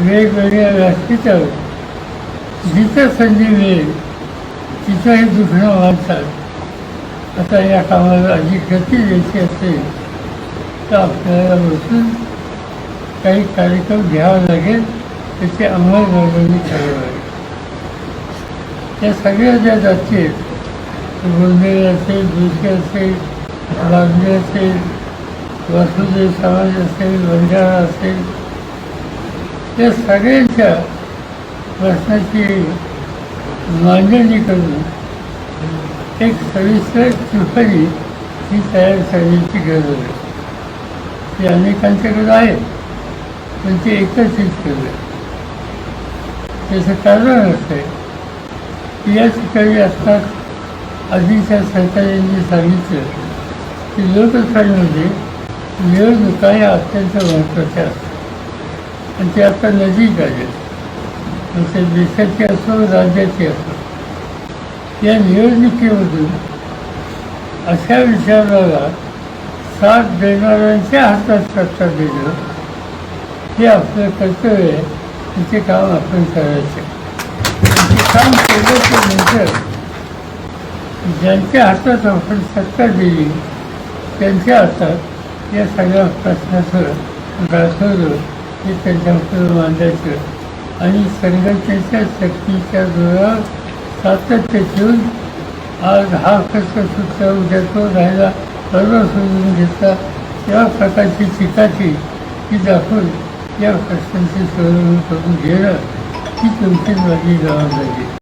वेगवेगळ्या व्यासपीठावर जिथं संधी मिळेल तिथं हे दुखणं वाढतात. आता या कामाला अधिक गती द्यायची असेल तर आपल्याला बसून काही कार्यक्रम घ्यावा लागेल त्याची अंमलबजावणी करावी लागेल. या सगळ्या ज्या जाती आहेत गोंधळ असेल दुसरे असेल बांधे असेल वासुदेव समाज असेल बंजारा असेल या सगळ्यांच्या प्रश्नाची मांडणी करून एक सविस्तर टिप्पणी ही तयार करण्याची गरज आहे. ती अनेकांच्याकडे आहे पण ती एकत्रित केलं त्याचं कारण असं आहे की या ठिकाणी असतात आधीच्या सरकारांनी सांगितलं की लोकशाहीमध्ये निवडणुका या अत्यंत महत्त्वाच्या असतात. आणि ते आता नजीक आले. मग ते देशाची असो राज्याची असो. या निवडणुकीमधून अशा विचाराला साथ देणाऱ्यांच्या हातात सत्ता देणं हे आपलं कर्तव्य आहे. तिचे काम आपण करायचं. आणि काम केल्याच्यानंतर ज्यांच्या हातात आपण सत्ता दिली त्यांच्या हातात या सगळ्या प्रश्नाचं गाठवलं. हे त्यांच्यापुढे मांडायचं. आणि संघटनेच्या शक्तीच्या जोरावर सातत्य ठेवून आज हा खर्च सुटला उद्या तो राहिला सर्व सोडून घेतला. या प्रकारची चिकाची ही दाखवून या प्रश्नांची सोडवणूक करून घेणं ही तुमची माझी जबाबदारी.